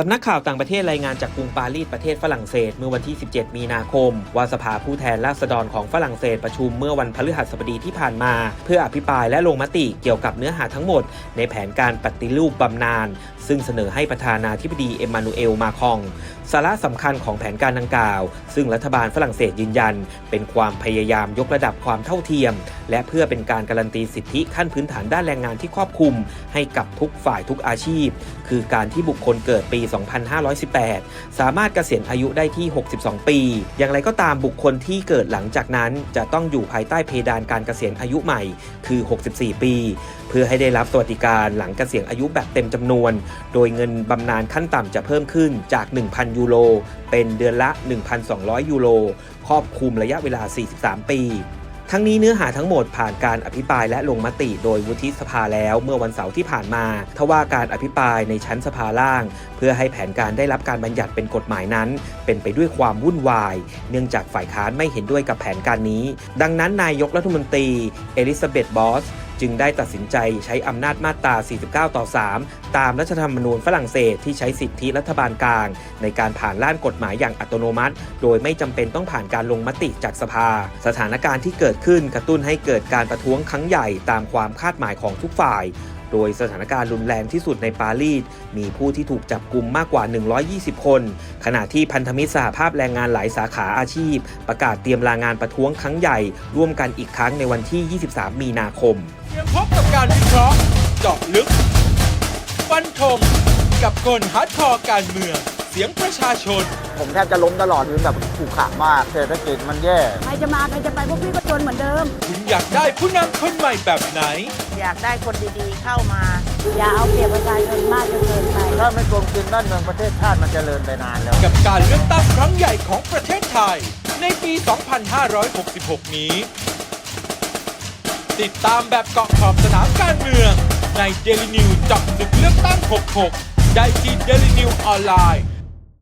สำนักข่าวต่างประเทศรายงานจากกรุงปารีสประเทศฝรั่งเศสเมื่อวันที่ 17 มีนาคม ว่าสภาผู้แทนราษฎรของฝรั่งเศสประชุมเมื่อวันพฤหัสบดีที่ผ่านมา เพื่ออภิปรายและลงมติเกี่ยวกับเนื้อหาทั้งหมด ในแผนการปฏิรูปบำนาญ ซึ่งเสนอให้ประธานาธิบดีเอ็มมานูเอลมาคอง สาระสำคัญของแผนการดังกล่าว ซึ่งรัฐบาลฝรั่งเศสยืนยัน เป็นความพยายามยกระดับความเท่าเทียม และเพื่อเป็นการการันตีสิทธิขั้นพื้นฐานด้านแรงงานที่ครอบคลุม ให้กับทุกฝ่ายทุกอาชีพ คือการที่บุคคลเกิดปี 2518 สามารถเกษียณอายุได้ที่ 62 ปี อย่างไรก็ตามบุคคลที่เกิดหลังจากนั้น จะต้องอยู่ภายใต้เพดานการเกษียณอายุใหม่ คือ 64 ปี เพื่อให้ได้รับสวัสดิการหลังเกษียณอายุแบบเต็มจำนวนโดยเงินบำนาญขั้นต่ำจะเพิ่มขึ้นจาก 1,000 ยูโร เป็นเดือนละ 1,200 ยูโร ครอบคลุมระยะเวลา 43 ปี ทั้งนี้เนื้อหาทั้งหมดผ่านการอภิปรายและลงมติโดยวุฒิสภาแล้วเมื่อวันเสาร์ที่ผ่านมา ทว่าการอภิปรายในชั้นสภาล่าง เพื่อให้แผนการได้รับการบัญญัติเป็นกฎหมายนั้น เป็นไปด้วยความวุ่นวาย เนื่องจากฝ่ายค้านไม่เห็นด้วยกับแผนการนี้ ดังนั้นนายกรัฐมนตรีเอลิซาเบธบอส จึงได้ตัดสินใจใช้อำนาจมาตรา 49 ต่อ 3 ตามรัฐธรรมนูญฝรั่งเศสที่ใช้สิทธิรัฐบาลกลาง ในการผ่านร่างกฎหมายอย่างอัตโนมัติ โดยไม่จำเป็นต้องผ่านการลงมติจากสภา สถานการณ์ที่เกิดขึ้นกระตุ้นให้เกิดการประท้วงครั้งใหญ่ตามความคาดหมายของทุกฝ่าย โดยสถานการณ์รุนแรงที่สุดในปารีส มีผู้ที่ถูกจับกลุ่มมากกว่า 120 คน ขณะที่พันธมิตรสหภาพแรงงานหลายสาขาอาชีพ ประกาศเตรียมลางานประท้วงครั้งใหญ่ ร่วมกันอีกครั้งในวันที่ 23 มีนาคมเตรียมพบกับการวิเคราะห์เจาะลึกฟันธงกับคนฮาร์ดคอร์การเมือง สียงประชาชน ผมแทบจะล้มตลอดคือแบบขู่ขามากเศรษฐกิจมันแย่ ใครจะมาใครจะไปพวกพี่ก็จนเหมือนเดิม คุณอยากได้ผู้นำคนใหม่แบบไหน อยากได้คนดีๆเข้ามา อย่าเอาเปรียบประชาชนมากจนเกินไป ถ้าไม่กลมกลืนบ้านเมืองประเทศชาติมันจเจริญไปนานแล้ว กับการเลือกตั้งครั้งใหญ่ของประเทศไทย ในปี 2566 นี้ ติดตามแบบเกาะขอบสนามการเมือง ใน Daily News เจาะลึกเลือกตั้ง 66 ได้ที่ Daily News ออนไลน์